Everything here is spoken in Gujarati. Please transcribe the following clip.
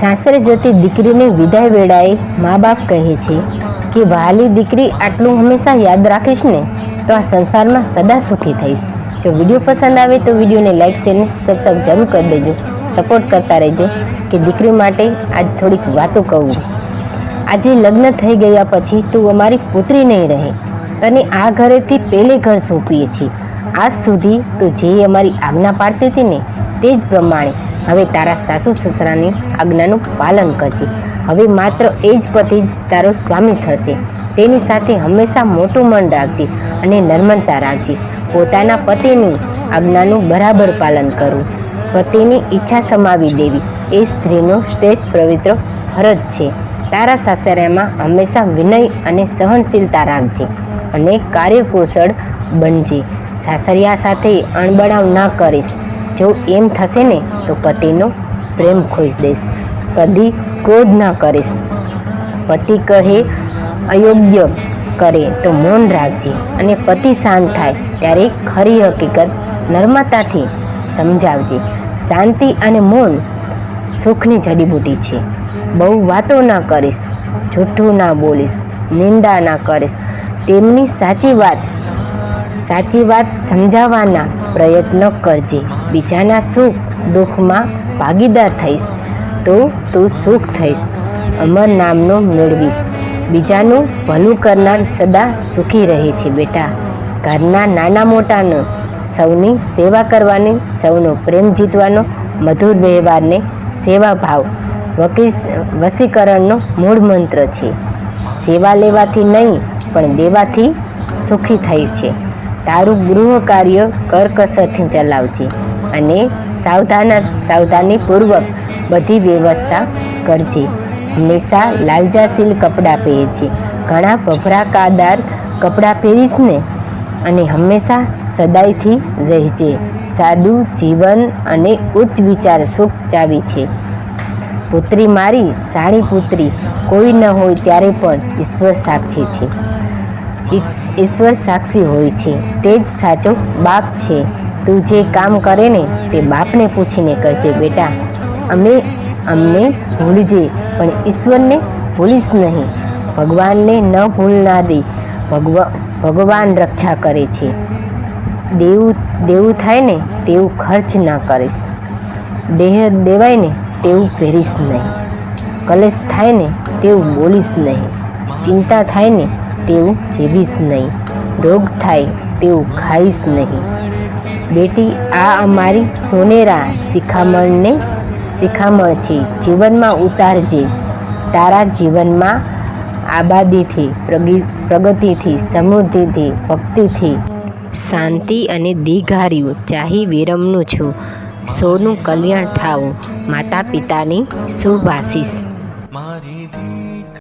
સાસરે જતી દીકરીને વિદાય વેળાએ મા બાપ કહે છે કે, વાલી દીકરી આટલું હંમેશા યાદ રાખીશ ને, તો આ સંસારમાં સદા સુખી થઈશ. જો વીડિયો પસંદ આવે તો વિડીયોને લાઈક, શેર સબસ્ક્રાઈબ જરૂર કરી દેજો. સપોર્ટ કરતા રહેજો કે દીકરી માટે આજ થોડીક વાતો કહું. આજે લગ્ન થઈ ગયા પછી તું અમારી પુત્રી નહીં રહે તને આ ઘરેથી પેલે ઘર સોંપીએ છીએ. આજ સુધી તું જે અમારી આજ્ઞા પાડતી હતી ને, તે જ પ્રમાણે હવે તારા સાસુ સસરાની આજ્ઞાનું પાલન કરજે. હવે માત્ર એ જ પતિ તારો સ્વામી થશે. તેની સાથે હંમેશા મોટું મન રાખજે અને નર્મદતા રાખજે. પોતાના પતિની આજ્ઞાનું બરાબર પાલન કરવું પતિની ઈચ્છા સમાવી દેવી. એ સ્ત્રીનો શ્રેષ્ઠ પવિત્ર ફરજ છે. તારા સાસરિયામાં હંમેશા વિનય અને સહનશીલતા રાખજે અને કાર્યકુશળ બનજે. સાસરિયા સાથે અણબડાવ ના કરીશ. જો એમ થશે ને, તો પતિનો પ્રેમ ખોઈ દઈશ. કદી ક્રોધ ના કરીશ. પતિ કહે, અયોગ્ય કરે તો મૌન રાખજે અને પતિ શાંત થાય ત્યારે ખરી હકીકત નર્મતાથી સમજાવજે. શાંતિ અને મૌન સુખની જડીબુટી છે. બહુ વાતો ના કરીશ, જૂઠું ના બોલીશ, નિંદા ના કરીશ. તેમની સાચી વાત સાચી વાત સમજાવવાના પ્રયત્ન કરજે. બીજાના સુખ દુઃખમાં ભાગીદાર થઈશ. તો, તું સુખ થઈશ. અમર નામનો મેળવીશ. બીજાનું ભલું કરનાર સદા સુખી રહે છે બેટા. ઘરના નાના મોટાનો સૌની સેવા કરવાની, સૌનો પ્રેમ જીતવાનો મધુર વ્યવહારને સેવા ભાવ વકી વસીકરણનો મૂળ મંત્ર છે. સેવા લેવાથી નહીં, પણ દેવાથી સુખી થઈ છે. તારું ગૃહ કાર્ય કરકસરથી ચલાવજે અને સાવધાન સાવધાનીપૂર્વક બધી વ્યવસ્થા કરજે. હંમેશા લાલજાશીલ કપડાં પહેરજે. ઘણા ભભરાકાદાર કપડાં પહેરીશ ને અને હંમેશા સદાયથી રહેજે. સાદું જીવન અને ઉચ્ચ વિચાર સુખ ચાવી છે. પુત્રી મારી સાડી પુત્રી, કોઈ ન હોય ત્યારે પણ ઈશ્વર સાક્ષી છે. ઈશ્વર સાક્ષી હોય છે. તે જ સાચો બાપ છે. તું જે કામ કરે ને તે બાપને પૂછીને કરજે, બેટા. અમે, અમને ભૂલજે, પણ ઈશ્વરને ભૂલીશ નહીં. ભગવાનને ન ભૂલના દે ભગવા, ભગવાન રક્ષા કરે છે. દેવું દેવું થાય ને તેવું ખર્ચ ના કરીશ. દેહ દેવાય ને તેવું પહેરીશ નહીં. કલેશ થાય ને તેવું બોલીશ નહીં. ચિંતા થાય ને તેવું જીવીશ નહીં. રોગ થાય તેવું ખાઈશ નહીં. બેટી, આ અમારી સોનેરા શિખામણને શિખામણ છે. જીવનમાં ઉતારજે. તારા જીવનમાં આબાદીથી પ્રગતિથી, સમૃદ્ધિથી, ભક્તિથી. શાંતિ અને દીઘાર્યું ચાહી વિરમનું છું. સૌનું કલ્યાણ થાવું માતા પિતાની શુભ આશીષ